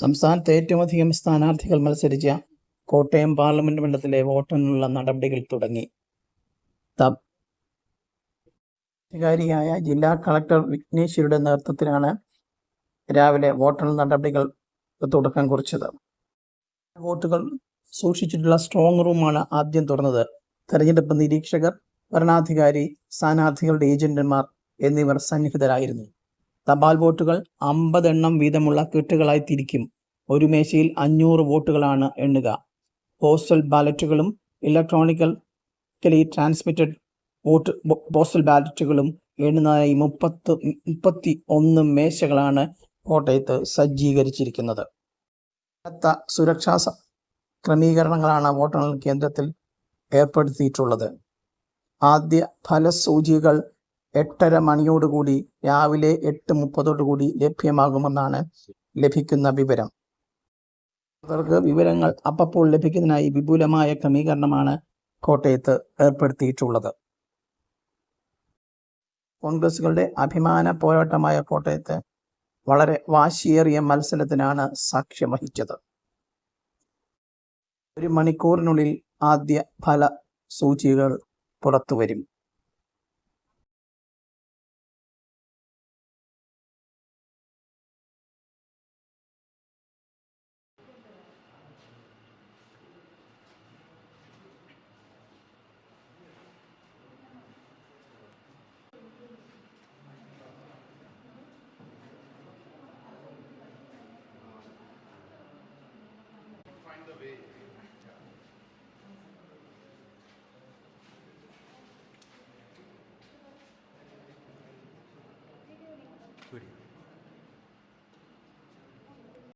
സംസ്ഥാനത്ത് ഏറ്റവും അധികം സ്ഥാനാർത്ഥികൾ മത്സരിച്ച കോട്ടയം പാർലമെന്റ് മണ്ഡലത്തിലെ വോട്ടെണ്ണുള്ള നടപടികൾ തുടങ്ങി. അധികാരിയായ ജില്ലാ കളക്ടർ വിഘ്നേശ്വരുടെ നേതൃത്വത്തിലാണ് രാവിലെ വോട്ടെണ്ണൽ നടപടികൾ തുടക്കം കുറിച്ചത്. വോട്ടുകൾ സൂക്ഷിച്ചിട്ടുള്ള സ്ട്രോങ് റൂമാണ് ആദ്യം തുറന്നത്. തെരഞ്ഞെടുപ്പ് നിരീക്ഷകർ ഭരണാധികാരി സ്ഥാനാർത്ഥികളുടെ ഏജന്റുമാർ എന്നിവർ സന്നിഹിതരായിരുന്നു. തപാൽ വോട്ടുകൾ അമ്പതെണ്ണം വീതമുള്ള കെട്ടുകളായി തിരിക്കും. ഒരു മേശയിൽ അഞ്ഞൂറ് വോട്ടുകളാണ് എണ്ണുക. പോസ്റ്റൽ ബാലറ്റുകളും ഇലക്ട്രോണിക്കലി ട്രാൻസ്മിറ്റഡ് വോട്ട് പോസ്റ്റൽ ബാലറ്റുകളും എണ്ണുന്നതായി മുപ്പത്ത് മുപ്പത്തി ഒന്ന് മേശകളാണ് കോട്ടയത്ത് സജ്ജീകരിച്ചിരിക്കുന്നത്. കനത്ത സുരക്ഷാ ക്രമീകരണങ്ങളാണ് വോട്ടെണ്ണൽ കേന്ദ്രത്തിൽ ഏർപ്പെടുത്തിയിട്ടുള്ളത്. ആദ്യ ഫലസൂചികൾ എട്ടര മണിയോടുകൂടി രാവിലെ എട്ട് മുപ്പതോടുകൂടി ലഭ്യമാകുമെന്നാണ് ലഭിക്കുന്ന വിവരം. അവർക്ക് വിവരങ്ങൾ അപ്പപ്പോൾ ലഭിക്കുന്നതിനായി വിപുലമായ ക്രമീകരണമാണ് കോട്ടയത്ത് ഏർപ്പെടുത്തിയിട്ടുള്ളത്. കോൺഗ്രസുകളുടെ അഭിമാന പോരാട്ടമായ കോട്ടയത്ത് വളരെ വാശിയേറിയ മത്സരത്തിനാണ് സാക്ഷ്യം വഹിച്ചത്. ഒരു മണിക്കൂറിനുള്ളിൽ ആദ്യ ഫല സൂചികകൾ പുറത്തുവരും. equity.